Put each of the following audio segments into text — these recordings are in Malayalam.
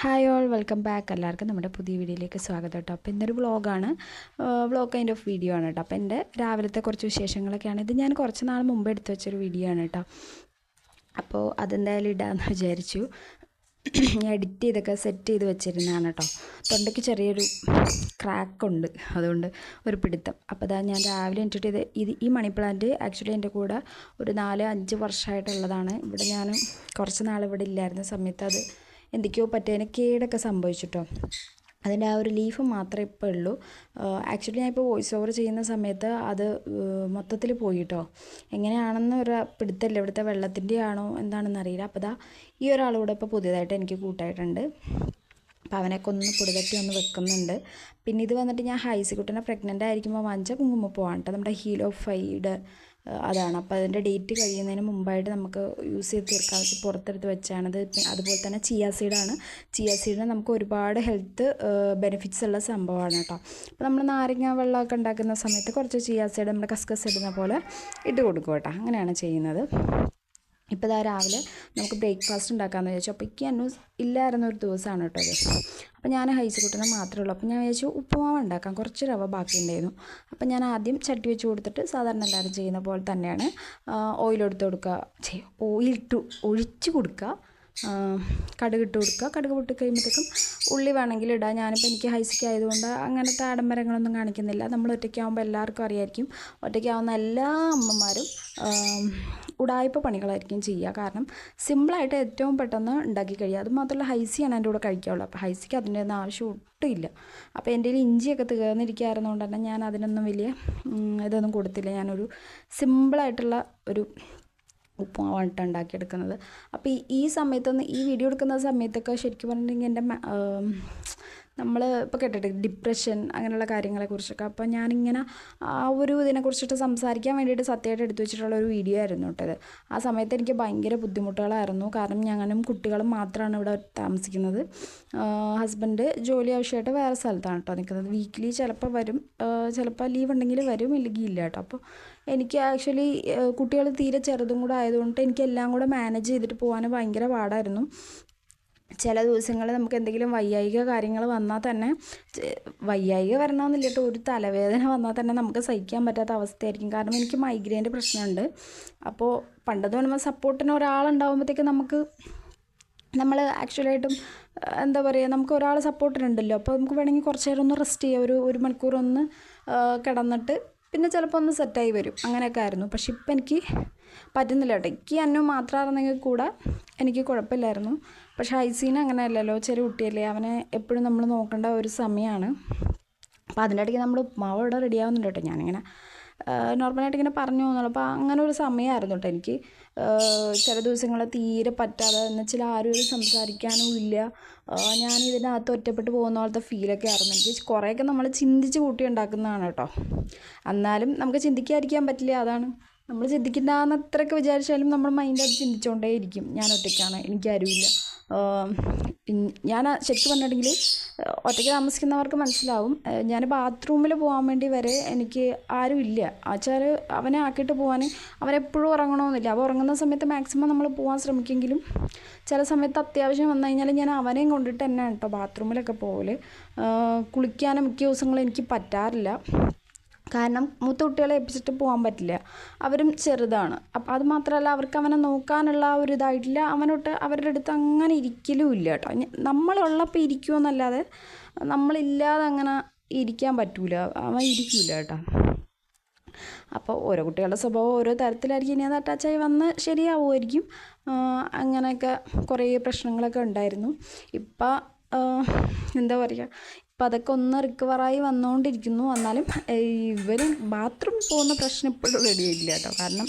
ഹായ് ഓൾ വെൽക്കം ബാക്ക് എല്ലാവർക്കും നമ്മുടെ പുതിയ വീഡിയോയിലേക്ക് സ്വാഗതം കേട്ടോ. അപ്പോൾ ഇന്നൊരു വ്ളോഗാണ്. വ്ളോഗ് കൈൻഡ് ഓഫ് വീഡിയോ ആണ് കേട്ടോ. അപ്പോൾ എന്റെ രാവിലത്തെ കുറച്ച് വിശേഷങ്ങളൊക്കെയാണ്. ഇത് ഞാൻ കുറച്ച് നാൾ മുമ്പ് എടുത്തു വെച്ചൊരു വീഡിയോ ആണ് കേട്ടോ. അപ്പോൾ അതെന്തായാലും ഇടാമെന്ന് വിചാരിച്ചു. ഞാൻ എഡിറ്റ് ചെയ്തൊക്കെ സെറ്റ് ചെയ്ത് വെച്ചിരുന്നതാണ് കേട്ടോ. തൊണ്ടയ്ക്ക് ചെറിയൊരു ക്രാക്കുണ്ട് അതുകൊണ്ട് ഒരു പിടുത്തം. അപ്പോൾ അതാ ഞാൻ രാവിലെ എണിച്ചിട്ട് ഇത് ഇത് ഈ മണി പ്ലാന്റ് ആക്ച്വലി എന്റെ കൂടെ ഒരു നാല് അഞ്ച് വർഷമായിട്ടുള്ളതാണ്. ഇവിടെ ഞാൻ കുറച്ച് നാൾ ഇവിടെ ഇല്ലായിരുന്ന സമയത്ത് അത് എന്തൊക്കെയോ പറ്റിയതിന് കേടൊക്കെ സംഭവിച്ചിട്ടോ. അതിന്റെ ആ ഒരു ലീഫ് മാത്രമേ ഇപ്പോൾ ഉള്ളൂ. ആക്ച്വലി ഞാൻ ഇപ്പോൾ വോയിസ് ഓവർ ചെയ്യുന്ന സമയത്ത് അത് മൊത്തത്തിൽ പോയിട്ടോ. എങ്ങനെയാണെന്ന് ഒരു പിടുത്തല്ല ഇവിടുത്തെ വെള്ളത്തിന്റെ ആണോ എന്താണെന്ന് അറിയില്ല. അപ്പോൾ ദാ ഈ ഒരാളൂടെ ഇപ്പോൾ പുതിയതായിട്ട് എനിക്ക് കൂട്ടായിട്ടുണ്ട്. അപ്പോൾ അവനൊക്കെ ഒന്ന് പൊടിതട്ടി ഒന്ന് വെക്കുന്നുണ്ട്. പിന്നെ ഇത് വന്നിട്ട് ഞാൻ ഹൈസിക്കുട്ടനെ പ്രഗ്നന്റ് ആയിരിക്കുമ്പോൾ വാങ്ങിച്ച കുങ്കുമപ്പൂവാണ് കേട്ടോ നമ്മുടെ ഹീലോ ഫൈഡ് അതാണ്. അപ്പോൾ അതിന്റെ ഡേറ്റ് കഴിയുന്നതിന് മുമ്പായിട്ട് നമുക്ക് യൂസ് ചെയ്ത് തീർക്കാൻ വെച്ച് പുറത്തെടുത്ത് വെച്ചാണത്. അതുപോലെ തന്നെ ചിയ സീഡാണ്. ചിയ സീഡിന് നമുക്ക് ഒരുപാട് ഹെൽത്ത് ബെനിഫിറ്റ്സ് ഉള്ള സംഭവമാണ് കേട്ടോ. അപ്പോൾ നമ്മൾ നാരങ്ങ വെള്ളമൊക്കെ ഉണ്ടാക്കുന്ന സമയത്ത് കുറച്ച് ചിയ സീഡ് നമ്മുടെ കസ്കസ് ഇടുന്ന പോലെ ഇട്ട് കൊടുക്കും കേട്ടോ. അങ്ങനെയാണ് ചെയ്യുന്നത്. ഇപ്പോൾ ഇതാ രാവിലെ നമുക്ക് ബ്രേക്ക്ഫാസ്റ്റ് ഉണ്ടാക്കാമെന്ന് വിചാരിച്ചു. അപ്പോൾ എനിക്ക് അന്നു ഇല്ലായിരുന്ന ഒരു ദിവസമാണ് കേട്ടോ അത് അപ്പോൾ ഞാൻ ഹൈസ് കുട്ടനെ മാത്രമേ ഉള്ളൂ അപ്പോൾ ഞാൻ വിചാരിച്ചു ഉപ്പുമാവ് ഉണ്ടാക്കാം. കുറച്ച് റവ ബാക്കി ഉണ്ടായിരുന്നു. അപ്പോൾ ഞാൻ ആദ്യം ചട്ടി വെച്ച് കൊടുത്തിട്ട് സാധാരണ എല്ലാവരും ചെയ്യുന്ന പോലെ തന്നെയാണ് ഓയിൽ എടുത്ത് കൊടുക്കുക. ഓയിൽ ഇട്ട് ഒഴിച്ച് കൊടുക്കുക. കടുക് ഇട്ട് കൊടുക്കുക. കടുക് പൊട്ടി കഴിയുമ്പോഴത്തേക്കും ഉള്ളി വേണമെങ്കിൽ ഇടാം. ഞാനിപ്പോൾ എനിക്ക് ഹൈസിക്ക് ആയതുകൊണ്ട് അങ്ങനത്തെ ആഡംബരങ്ങളൊന്നും കാണിക്കുന്നില്ല. നമ്മൾ ഒറ്റയ്ക്കാവുമ്പോൾ എല്ലാവർക്കും അറിയായിരിക്കും. ഒറ്റയ്ക്കാവുന്ന എല്ലാ അമ്മമാരും ഉടായ്പ പണികളായിരിക്കും ചെയ്യുക. കാരണം സിമ്പിളായിട്ട് ഏറ്റവും പെട്ടെന്ന് ഉണ്ടാക്കി കഴിയുക. അത് മാത്രമല്ല ഹൈസിയാണ് എന്റെ കൂടെ കഴിക്കാവുള്ളൂ. അപ്പോൾ ഹൈസിക്ക് അതിന്റെ ഒന്നും ആവശ്യം ഒട്ടുമില്ല. അപ്പോൾ എന്റെ കയ്യിൽ ഇഞ്ചിയൊക്കെ തീർന്നിരിക്കുകയായിരുന്നുകൊണ്ട് തന്നെ ഞാൻ അതിനൊന്നും വലിയ ഇതൊന്നും കൊടുത്തില്ല. ഞാനൊരു സിമ്പിളായിട്ടുള്ള ഒരു ഉപ്പുമാവാണ് ഉണ്ടാക്കിയെടുക്കുന്നത്. അപ്പോൾ ഈ സമയത്തൊന്ന് ഈ വീഡിയോ എടുക്കുന്ന സമയത്തൊക്കെ ശരിക്കും പറഞ്ഞിട്ടുണ്ടെങ്കിൽ എന്റെ നമ്മൾ ഇപ്പോൾ കേട്ടിട്ട് ഡിപ്രഷൻ അങ്ങനെയുള്ള കാര്യങ്ങളെക്കുറിച്ചൊക്കെ അപ്പോൾ ഞാനിങ്ങനെ ആ ഒരു ഇതിനെക്കുറിച്ചിട്ട് സംസാരിക്കാൻ വേണ്ടിയിട്ട് സത്യമായിട്ട് എടുത്തു വെച്ചിട്ടുള്ള ഒരു വീഡിയോ ആയിരുന്നു കേട്ടത് ആ സമയത്ത് എനിക്ക് ഭയങ്കര ബുദ്ധിമുട്ടുകളായിരുന്നു. കാരണം ഞങ്ങളും കുട്ടികളും മാത്രമാണ് ഇവിടെ താമസിക്കുന്നത്. ഹസ്ബൻഡ് ജോലി ആവശ്യമായിട്ട് വേറെ സ്ഥലത്താണ് കേട്ടോ നിൽക്കുന്നത്. വീക്കിലി ചിലപ്പോൾ വരും. ചിലപ്പോൾ ലീവ് ഉണ്ടെങ്കിൽ വരും ഇല്ലെങ്കിൽ ഇല്ല കേട്ടോ. അപ്പോൾ എനിക്ക് ആക്ച്വലി കുട്ടികൾ തീരെ ചെറുതും കൂടെ ആയതുകൊണ്ട് എനിക്ക് എല്ലാം കൂടെ മാനേജ് ചെയ്തിട്ട് പോകാൻ ഭയങ്കര പാടായിരുന്നു. ചില ദിവസങ്ങളിൽ നമുക്ക് എന്തെങ്കിലും വയ്യായിക കാര്യങ്ങൾ വന്നാൽ തന്നെ വയ്യായിക വരണമെന്നില്ല കേട്ടോ. ഒരു തലവേദന വന്നാൽ തന്നെ നമുക്ക് സഹിക്കാൻ പറ്റാത്ത അവസ്ഥയായിരിക്കും. കാരണം എനിക്ക് മൈഗ്രെയിന്റെ പ്രശ്നമുണ്ട്. അപ്പോൾ പണ്ടെന്ന് പറയുമ്പോൾ സപ്പോർട്ടിന് ഒരാളുണ്ടാകുമ്പോഴത്തേക്ക് നമുക്ക് നമ്മൾ ആക്ച്വലായിട്ടും എന്താ പറയുക നമുക്ക് ഒരാൾ സപ്പോർട്ടിനുണ്ടല്ലോ. അപ്പോൾ നമുക്ക് വേണമെങ്കിൽ കുറച്ച് നേരം ഒന്ന് റെസ്റ്റ് ചെയ്യാം ഒരു ഒരു മണിക്കൂർ ഒന്ന് കിടന്നിട്ട് പിന്നെ ചിലപ്പോൾ ഒന്ന് സെറ്റായി വരും. അങ്ങനെയൊക്കെ ആയിരുന്നു. പക്ഷെ ഇപ്പം എനിക്ക് പറ്റുന്നില്ല കേട്ടോ. എനിക്ക് അന്നു മാത്രമായിരുന്നെങ്കിൽ കൂടെ എനിക്ക് കുഴപ്പമില്ലായിരുന്നു. പക്ഷെ ഐസീന അങ്ങനെ അല്ലല്ലോ ചെറിയ കുട്ടിയല്ലേ. അവനെ എപ്പോഴും നമ്മൾ നോക്കേണ്ട ഒരു സമയമാണ്. അപ്പോൾ അതിന്റെ ഇടയ്ക്ക് നമ്മൾ ഉപ്മാവ് ഇവിടെ റെഡിയാവുന്നുണ്ട് കേട്ടോ. ഞാനിങ്ങനെ നോർമലായിട്ട് ഇങ്ങനെ പറഞ്ഞു പോകുന്നുള്ളൂ. അപ്പോൾ അങ്ങനെ ഒരു സമയമായിരുന്നു കേട്ടോ എനിക്ക്. ചില ദിവസങ്ങൾ തീരെ പറ്റാതെ എന്ന് വെച്ചാൽ ആരും ഒരു സംസാരിക്കാനും ഇല്ല. ഞാൻ ഇതിനകത്ത് ഒറ്റപ്പെട്ട് പോകുന്ന പോലത്തെ ഫീലൊക്കെ ആയിരുന്നു. എനിക്ക് കുറേയൊക്കെ നമ്മൾ ചിന്തിച്ച് കൂട്ടി ഉണ്ടാക്കുന്നതാണ് കേട്ടോ എന്നാലും നമുക്ക് ചിന്തിക്കാതിരിക്കാൻ പറ്റില്ല അതാണ്. നമ്മൾ ചിന്തിക്കുന്ന അത്രയൊക്കെ വിചാരിച്ചാലും നമ്മൾ മൈൻഡ് അത് ചിന്തിച്ചുകൊണ്ടേ ഇരിക്കും ഞാൻ ഒറ്റയ്ക്കാണ്. എനിക്കാരുമില്ല ഞാൻ ശരിക്കും പറഞ്ഞിട്ടുണ്ടെങ്കിൽ ഒറ്റയ്ക്ക് താമസിക്കുന്നവർക്ക് മനസ്സിലാവും. ഞാൻ ബാത്റൂമിൽ പോകാൻ വേണ്ടി വരെ എനിക്ക് ആരുമില്ല. ആച്ചാൽ അവനെ ആക്കിയിട്ട് പോകാൻ അവനെപ്പോഴും ഉറങ്ങണമെന്നില്ല. അവ ഉറങ്ങുന്ന സമയത്ത് മാക്സിമം നമ്മൾ പോകാൻ ശ്രമിക്കുമെങ്കിലും ചില സമയത്ത് അത്യാവശ്യം വന്നു കഴിഞ്ഞാൽ ഞാൻ അവനെയും കൊണ്ടിട്ട് തന്നെയാണ് കേട്ടോ ബാത്റൂമിലൊക്കെ പോകൽ കുളിക്കാനും മിക്ക ദിവസങ്ങളും എനിക്ക് പറ്റാറില്ല. കാരണം മൂത്ത കുട്ടികളെ ഏൽപ്പിച്ചിട്ട് പോകാൻ പറ്റില്ല. അവരും ചെറുതാണ്. അപ്പം അത് മാത്രമല്ല അവർക്ക് അവനെ നോക്കാനുള്ള ആ ഒരു ഇതായിട്ടില്ല. അവനോട്ട് അവരുടെ അടുത്ത് അങ്ങനെ ഇരിക്കലും ഇല്ല കേട്ടോ. നമ്മളുള്ളപ്പോൾ ഇരിക്കുമെന്നല്ലാതെ നമ്മളില്ലാതെ അങ്ങനെ ഇരിക്കാൻ പറ്റൂല. അവൻ ഇരിക്കില്ല കേട്ടോ. അപ്പോൾ ഓരോ കുട്ടികളുടെ സ്വഭാവം ഓരോ തരത്തിലായിരിക്കും. ഇനി അത് അറ്റാച്ചായി വന്ന് ശരിയാവുമായിരിക്കും. അങ്ങനെയൊക്കെ കുറേ പ്രശ്നങ്ങളൊക്കെ ഉണ്ടായിരുന്നു. ഇപ്പം എന്താ പറയുക അപ്പം അതൊക്കെ ഒന്ന് റിക്കവറായി വന്നുകൊണ്ടിരിക്കുന്നു എന്നാലും ഇവർ ബാത്റൂം പോകുന്ന പ്രശ്നം ഇപ്പോഴും റെഡി ആയില്ല കേട്ടോ. കാരണം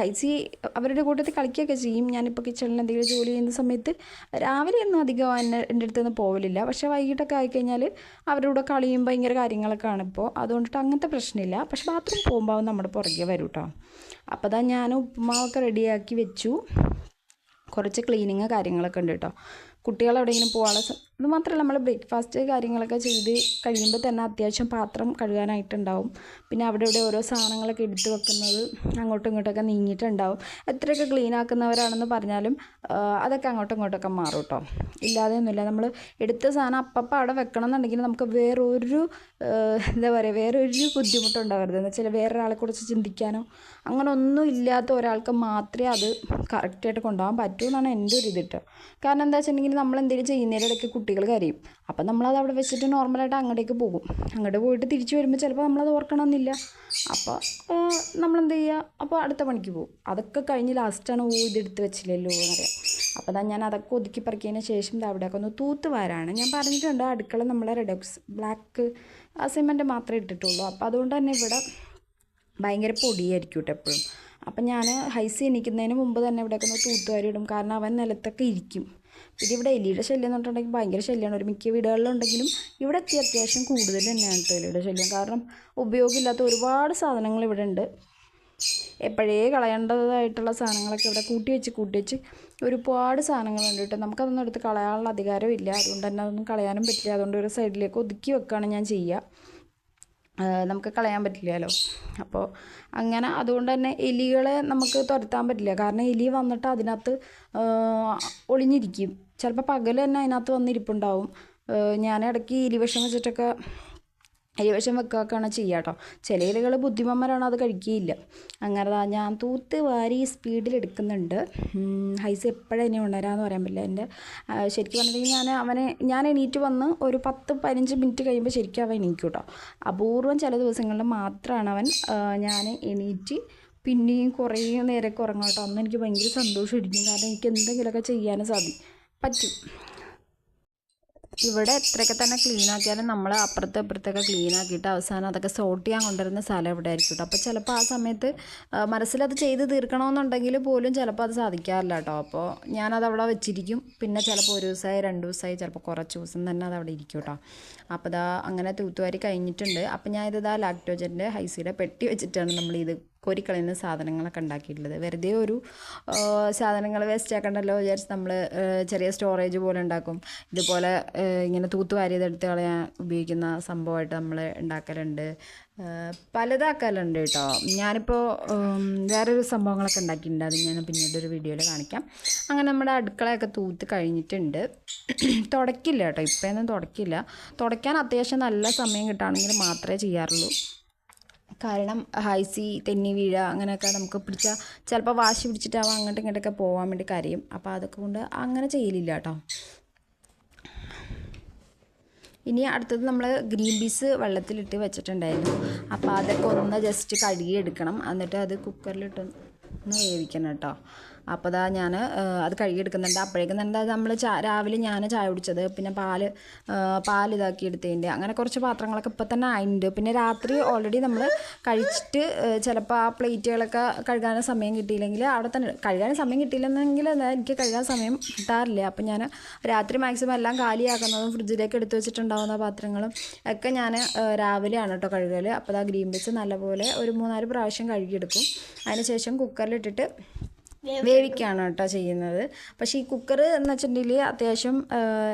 ഹൈസി അവരുടെ കൂട്ടത്തിൽ കളിക്കുകയൊക്കെ ചെയ്യും. ഞാനിപ്പോൾ കിച്ചണിൽ എന്തെങ്കിലും ജോലി ചെയ്യുന്ന സമയത്ത് രാവിലെ ഒന്നും അധികം എന്റെ അടുത്ത് നിന്ന് പോകലില്ല പക്ഷേ വൈകിട്ടൊക്കെ ആയിക്കഴിഞ്ഞാൽ അവരുടെ കൂടെ കളിയും ഭയങ്കര കാര്യങ്ങളൊക്കെ ആണ് ഇപ്പോൾ അതുകൊണ്ടിട്ട് അങ്ങനത്തെ പ്രശ്നമില്ല. പക്ഷേ ബാത്റൂം പോകുമ്പോൾ നമ്മുടെ പുറകെ വരും കേട്ടോ. അപ്പോൾ അതാ ഞാൻ ഉപ്പുമാവൊക്കെ റെഡിയാക്കി വെച്ചു. കുറച്ച് ക്ലീനിങ് കാര്യങ്ങളൊക്കെ ഉണ്ട് കേട്ടോ. കുട്ടികൾ എവിടെയെങ്കിലും പോകാനുള്ള അത് മാത്രമല്ല നമ്മൾ ബ്രേക്ക്ഫാസ്റ്റ് കാര്യങ്ങളൊക്കെ ചെയ്ത് കഴിയുമ്പോൾ തന്നെ അത്യാവശ്യം പാത്രം കഴുകാനായിട്ടുണ്ടാവും. പിന്നെ അവിടെ ഇവിടെ ഓരോ സാധനങ്ങളൊക്കെ എടുത്ത് വെക്കുന്നത് അങ്ങോട്ടും ഇങ്ങോട്ടൊക്കെ നീങ്ങിയിട്ടുണ്ടാവും. എത്രയൊക്കെ ക്ലീൻ ആക്കുന്നവരാണെന്ന് പറഞ്ഞാലും അതൊക്കെ അങ്ങോട്ടും ഇങ്ങോട്ടൊക്കെ മാറും കേട്ടോ ഇല്ലാതെയൊന്നുമില്ല. നമ്മൾ എടുത്ത സാധനം അപ്പപ്പം അവിടെ വെക്കണം എന്നുണ്ടെങ്കിൽ നമുക്ക് വേറൊരു എന്താ പറയുക വേറൊരു ബുദ്ധിമുട്ടുണ്ടാവരുത് എന്ന് വെച്ചാൽ വേറൊരാളെ കുറിച്ച് ചിന്തിക്കാനോ അങ്ങനെ ഒന്നും ഇല്ലാത്ത ഒരാൾക്ക് മാത്രമേ അത് കറക്റ്റായിട്ട് കൊണ്ടുപോകാൻ പറ്റൂ എന്നാണ് എന്റെ ഒരു ഇത് കേട്ടോ കാരണം എന്താ വെച്ചിട്ടുണ്ടെങ്കിൽ നമ്മൾ എന്തെങ്കിലും ചെയ്യുന്നതിന്റെ ഇടയ്ക്ക് കുട്ടികൾ കരയും. അപ്പം നമ്മളത് അവിടെ വെച്ചിട്ട് നോർമലായിട്ട് അങ്ങോട്ടേക്ക് പോകും. അങ്ങോട്ട് പോയിട്ട് തിരിച്ചു വരുമ്പോൾ ചിലപ്പോൾ നമ്മളത് ഓർക്കണമെന്നില്ല. അപ്പോൾ നമ്മളെന്ത് ചെയ്യുക? അപ്പോൾ അടുത്ത പണിക്ക് പോകും. അതൊക്കെ കഴിഞ്ഞ് ലാസ്റ്റാണ് ഓ ഇതെടുത്ത് വെച്ചില്ലല്ലോ എന്ന് എന്നറിയാം അപ്പോൾ ഞാൻ അതൊക്കെ ഒതുക്കി പറക്കിയതിന് ശേഷം അവിടെയൊക്കെ ഒന്ന് തൂത്ത് വാരാണ്. ഞാൻ പറഞ്ഞിട്ടുണ്ട് അടുക്കള നമ്മളെ റെഡോക്സ് ബ്ലാക്ക് സിമെന്റ് മാത്രമേ ഇട്ടിട്ടുള്ളൂ. അപ്പോൾ അതുകൊണ്ട് തന്നെ ഇവിടെ ഭയങ്കര പൊടിയായിരിക്കും കേട്ടോ എപ്പോഴും. അപ്പം ഞാൻ ഹൈസ് എണീക്കുന്നതിന് മുമ്പ് തന്നെ ഇവിടെയൊക്കെ ഒന്ന് തൂത്തുവാരി ഇടും കാരണം അവൻ നിലത്തൊക്കെ ഇരിക്കും. പിന്നെ ഇവിടെ എലിയുടെ ശല്യം എന്ന് പറഞ്ഞിട്ടുണ്ടെങ്കിൽ ഭയങ്കര ശല്യമാണ്. ഒരു മിക്ക വീടുകളിലുണ്ടെങ്കിലും ഇവിടെ എത്തി അത്യാവശ്യം കൂടുതൽ തന്നെയാണ് കേട്ടോ എലിയുടെ ശല്യം. കാരണം ഉപയോഗമില്ലാത്ത ഒരുപാട് സാധനങ്ങൾ ഇവിടെ ഉണ്ട്. എപ്പോഴേ കളയേണ്ടതായിട്ടുള്ള സാധനങ്ങളൊക്കെ ഇവിടെ കൂട്ടി വെച്ച് കൂട്ടി വെച്ച് ഒരുപാട് സാധനങ്ങളുണ്ട് കേട്ടോ. നമുക്കതൊന്നും എടുത്ത് കളയാനുള്ള അധികാരമില്ല. അതുകൊണ്ട് തന്നെ അതൊന്നും കളയാനും പറ്റില്ല. അതുകൊണ്ട് ഒരു സൈഡിലേക്ക് ഒതുക്കി വെക്കുകയാണ് ഞാൻ ചെയ്യുക. നമുക്ക് കളയാൻ പറ്റില്ലല്ലോ. അപ്പോൾ അങ്ങനെ അതുകൊണ്ട് തന്നെ എലികളെ നമുക്ക് തുരത്താൻ പറ്റില്ല. കാരണം എലി വന്നിട്ട് അതിനകത്ത് ഒളിഞ്ഞിരിക്കും. ചിലപ്പോൾ പകൽ തന്നെ അതിനകത്ത് വന്നിരിപ്പുണ്ടാവും. ഞാൻ ഇടയ്ക്ക് എലി വിഷം വെച്ചിട്ടൊക്കെ എലിവിഷം വെക്കുകയൊക്കെയാണ് ചെയ്യുക കേട്ടോ ചില ഇലകൾ ബുദ്ധിമന്മാരാണ് അത് കഴിക്കുകയില്ല അങ്ങനെ ഞാൻ തൂത്ത് വാരി സ്പീഡിൽ എടുക്കുന്നുണ്ട്. ഹൈസ് എപ്പോഴും ഇനി ഉണരാന്ന് പറയാൻ പറ്റില്ല. എന്റെ ശരിക്കും പറഞ്ഞിട്ടുണ്ടെങ്കിൽ ഞാൻ അവനെ ഞാൻ എണീറ്റ് വന്ന് ഒരു പത്ത് പതിനഞ്ച് മിനിറ്റ് കഴിയുമ്പോൾ ശരിക്കും അവൻ എണീക്കും കേട്ടോ അപൂർവം ചില ദിവസങ്ങളിൽ മാത്രമാണ് അവൻ ഞാൻ എണീറ്റ് പിന്നെയും കുറേ നേരമൊക്കെ ഉറങ്ങും കേട്ടോ അന്ന് എനിക്ക് ഭയങ്കര സന്തോഷമായിരിക്കും കാരണം എനിക്ക് എന്തെങ്കിലുമൊക്കെ ചെയ്യാനും സാധിക്കും. പറ്റും. ഇവിടെ എത്രയൊക്കെ തന്നെ ക്ലീൻ ആക്കിയാലും നമ്മൾ അപ്പുറത്തെ ഇപ്പുറത്തൊക്കെ ക്ലീൻ ആക്കിയിട്ട് അവസാനം അതൊക്കെ സോർട്ട് ചെയ്യാൻ കൊണ്ടുവരുന്ന സ്ഥലം ഇവിടെ ആയിരിക്കും കേട്ടോ അപ്പോൾ ചിലപ്പോൾ ആ സമയത്ത് ആ, മനസ്സിലത് ചെയ്ത് തീർക്കണമെന്നുണ്ടെങ്കിൽ പോലും ചിലപ്പോൾ അത് സാധിക്കാറില്ല കേട്ടോ അപ്പോൾ ഞാനത് അവിടെ വെച്ചിരിക്കും. പിന്നെ ചിലപ്പോൾ ഒരു ദിവസമായി രണ്ട് ദിവസമായി ചിലപ്പോൾ കുറച്ച് ദിവസം തന്നെ അത് അവിടെ ഇരിക്കും കേട്ടോ അപ്പോൾ ഇതാ അങ്ങനെ തൂത്തുവാരി കഴിഞ്ഞിട്ടുണ്ട്. അപ്പോൾ ഞാൻ ഇതാ ലാക്ടോജന്റെ ഹൈസിയുടെ പെട്ടി വെച്ചിട്ടാണ് നമ്മളിത് കോരിക്കളയുന്ന സാധനങ്ങളൊക്കെ ഉണ്ടാക്കിയിട്ടുള്ളത്. വെറുതെ ഒരു സാധനങ്ങൾ വേസ്റ്റ് ആക്കണ്ടല്ലോ വിചാരിച്ച് നമ്മൾ ചെറിയ സ്റ്റോറേജ് പോലെ ഉണ്ടാക്കും. ഇതുപോലെ ഇങ്ങനെ തൂത്ത് വാരിയതെടുത്ത് കളയാൻ ഉപയോഗിക്കുന്ന സംഭവമായിട്ട് നമ്മൾ ഉണ്ടാക്കലുണ്ട്. പലതാക്കലുണ്ട് കേട്ടോ. ഞാനിപ്പോൾ വേറൊരു സംഭവങ്ങളൊക്കെ ഉണ്ടാക്കിയിട്ടുണ്ട്. അത് ഞാൻ പിന്നീട് ഒരു വീഡിയോയിൽ കാണിക്കാം. അങ്ങനെ നമ്മുടെ അടുക്കളയൊക്കെ തൂത്ത് കഴിഞ്ഞിട്ടുണ്ട്. തുടക്കില്ല കേട്ടോ. ഇപ്പോഴൊന്നും തുടക്കില്ല. തുടയ്ക്കാൻ അത്യാവശ്യം നല്ല സമയം കിട്ടുകയാണെങ്കിൽ മാത്രമേ ചെയ്യാറുള്ളൂ. കാരണം ഹൈസി തെന്നി വീഴ അങ്ങനെയൊക്കെ നമുക്ക് പിടിച്ചാൽ ചിലപ്പോൾ വാശി പിടിച്ചിട്ടാവും അങ്ങോട്ടും ഇങ്ങോട്ടൊക്കെ പോകാൻ വേണ്ടി കരയും. അപ്പോൾ അതൊക്കെ കൊണ്ട് അങ്ങനെ ചെയ്യലില്ല കേട്ടോ. ഇനി അടുത്തത് നമ്മൾ ഗ്രീൻ പീസ് വെള്ളത്തിലിട്ട് വെച്ചിട്ടുണ്ടായിരുന്നു. അപ്പോൾ അതൊക്കെ ഒന്ന് ജസ്റ്റ് കഴുകിയെടുക്കണം. എന്നിട്ട് അത് കുക്കറിലിട്ടൊന്ന് വേവിക്കണം കേട്ടോ. അപ്പോൾ അതാ ഞാൻ അത് കഴുകിയെടുക്കുന്നുണ്ട്. അപ്പോഴേക്കും അത് നമ്മൾ ചാ രാവിലെ ഞാൻ ചായ കുടിച്ചത്. പിന്നെ പാൽ പാൽ ഇതാക്കി എടുത്തതിന്റെ അങ്ങനെ കുറച്ച് പാത്രങ്ങളൊക്കെ ഇപ്പം തന്നെ ആയിട്ടുണ്ട് പിന്നെ രാത്രി ഓൾറെഡി നമ്മൾ കഴിച്ചിട്ട് ചിലപ്പോൾ ആ പ്ലേറ്റുകളൊക്കെ കഴുകാൻ സമയം കിട്ടിയില്ലെങ്കിൽ അവിടെ തന്നെ കഴുകാൻ സമയം കിട്ടിയില്ലെന്നെങ്കിൽ എനിക്ക് കഴുകാൻ സമയം കിട്ടാറില്ല. അപ്പം ഞാൻ രാത്രി മാക്സിമം എല്ലാം കാലിയാക്കുന്നതും ഫ്രിഡ്ജിലേക്ക് എടുത്ത് വെച്ചിട്ടുണ്ടാകുന്ന പാത്രങ്ങളും ഒക്കെ ഞാൻ രാവിലെയാണ് കേട്ടോ കഴുകൽ അപ്പോൾ ആ ഗ്രീൻ പീസ് നല്ലപോലെ ഒരു മൂന്നാൽ പ്രാവശ്യം കഴുകിയെടുക്കും. അതിനുശേഷം കുക്കറിലിട്ടിട്ട് വേവിക്കുകയാണ് കേട്ടോ ചെയ്യുന്നത്. പക്ഷേ ഈ കുക്കർ എന്ന് വെച്ചിട്ടുണ്ടെങ്കിൽ അത്യാവശ്യം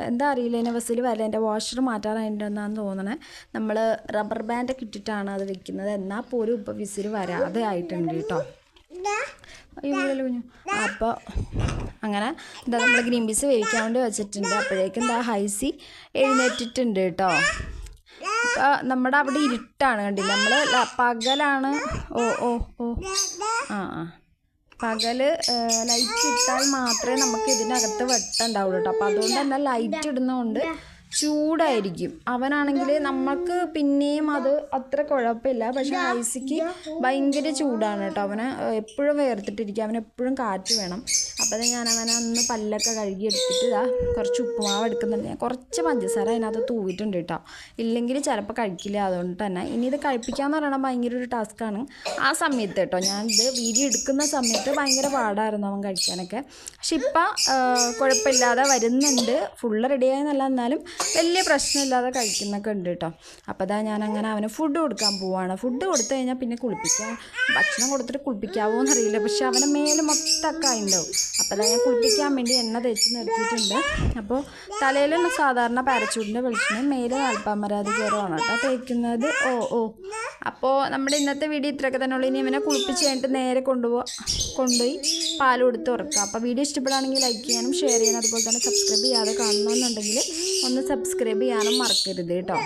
എന്താ അറിയില്ല ഇതിനെ ബസ്സിൽ വല്ല എന്റെ വാഷർ മാറ്റാറായിട്ടുണ്ടെന്നാണ് തോന്നണേ. നമ്മൾ റബ്ബർ ബാൻഡ് ഒക്കെ ഇട്ടിട്ടാണ് അത് വെക്കുന്നത്. എന്നാൽ പോലും ഇപ്പോൾ വിസിൽ വരാതെ ആയിട്ടുണ്ട് കേട്ടോ. കുഞ്ഞു? അപ്പോൾ അങ്ങനെ എന്താ നമ്മൾ ഗ്രീൻ പീസ് വേവിക്കാൻ വേണ്ടി വെച്ചിട്ടുണ്ട്. അപ്പോഴേക്കും എന്താ ഹൈസി എഴുന്നേറ്റിട്ടുണ്ട് കേട്ടോ. നമ്മുടെ അവിടെ ഇരുട്ടാണ് കണ്ടില്ല? നമ്മൾ പകലാണ്. ഓ ഓ ഓ. ആ ആ. പകൽ ലൈറ്റ് ഇട്ടാൽ മാത്രമേ നമുക്ക് ഇതിനകത്ത് വെട്ടം ഉണ്ടാവുള്ളൂ കേട്ടോ അപ്പോൾ അതുകൊണ്ട് തന്നെ ലൈറ്റ് ഇടുന്നതുകൊണ്ട് ചൂടായിരിക്കും. അവനാണെങ്കിൽ നമുക്ക് പിന്നെയും അത് അത്ര കുഴപ്പമില്ല. പക്ഷെ ഐസിക്ക് ഭയങ്കര ചൂടാണ് കേട്ടോ. അവന് എപ്പോഴും വേർത്തിട്ടിരിക്കും. അവന് എപ്പോഴും കാറ്റ് വേണം. അപ്പോൾ ഞാൻ അവനെ ഒന്ന് പല്ലൊക്കെ കഴുകി എടുത്തിട്ട് ഇതാ കുറച്ച് ഉപ്പുമാവ് എടുക്കുന്നുണ്ട്. ഞാൻ കുറച്ച് പഞ്ചസാര അതിനകത്ത് തൂവിട്ടുണ്ട് കേട്ടോ. ഇല്ലെങ്കിൽ ചിലപ്പോൾ കഴിക്കില്ല. അതുകൊണ്ട് തന്നെ ഇനി ഇത് കഴിപ്പിക്കാന്ന് പറയണം ഭയങ്കര ഒരു ടാസ്ക്കാണ് ആ സമയത്ത് കേട്ടോ ഞാൻ ഇത് വീഡിയോ എടുക്കുന്ന സമയത്ത് ഭയങ്കര പാടായിരുന്നു അവൻ കഴിക്കാനൊക്കെ. പക്ഷെ ഇപ്പം കുഴപ്പമില്ലാതെ വരുന്നുണ്ട്. ഫുള്ള് റെഡിയായെന്നല്ല എന്നാലും വലിയ പ്രശ്നമില്ലാതെ കഴിക്കുന്നൊക്കെ ഉണ്ട് കേട്ടോ. അപ്പോൾ അതാ ഞാൻ അങ്ങനെ അവന് ഫുഡ് കൊടുക്കാൻ പോവാണ്. ഫുഡ് കൊടുത്തു കഴിഞ്ഞാൽ പിന്നെ കുളിപ്പിക്കാൻ ഭക്ഷണം കൊടുത്തിട്ട് കുളിപ്പിക്കാവോ എന്നറിയില്ല. പക്ഷെ അവനെ മേൽ മൊത്തമൊക്കെ ആയിട്ടുണ്ടാവും അപ്പോൾ അതാ ഞാൻ കുളിപ്പിക്കാൻ വേണ്ടി എണ്ണ തേച്ച് നിർത്തിയിട്ടുണ്ട്. അപ്പോൾ തലയിൽ സാധാരണ പാരച്ചൂടിന്റെ വെളിച്ചെണ്ണ മേലെ നാൽപ്പാമരാതി കയറുവാണ് കേട്ടോ തേക്കുന്നത്. ഓ ഓ. അപ്പോൾ നമ്മുടെ ഇന്നത്തെ വീഡിയോ ഇത്രയൊക്കെ തന്നെ ഉള്ളൂ. ഇനി ഇവനെ കുളിപ്പിച്ച് കഴിഞ്ഞിട്ട് നേരെ കൊണ്ടുപോ കൊണ്ടുപോയി പാൽ കൊടുത്ത് ഉറക്കുക. അപ്പോൾ വീഡിയോ ഇഷ്ടപ്പെടുകയാണെങ്കിൽ ലൈക്ക് ചെയ്യാനും ഷെയർ ചെയ്യാനും അതുപോലെ തന്നെ സബ്സ്ക്രൈബ് ചെയ്യാതെ കാണണമെന്നുണ്ടെങ്കിൽ ഒന്ന് സബ്സ്ക്രൈബ് ചെയ്യാനും മറക്കരുത് കേട്ടോ.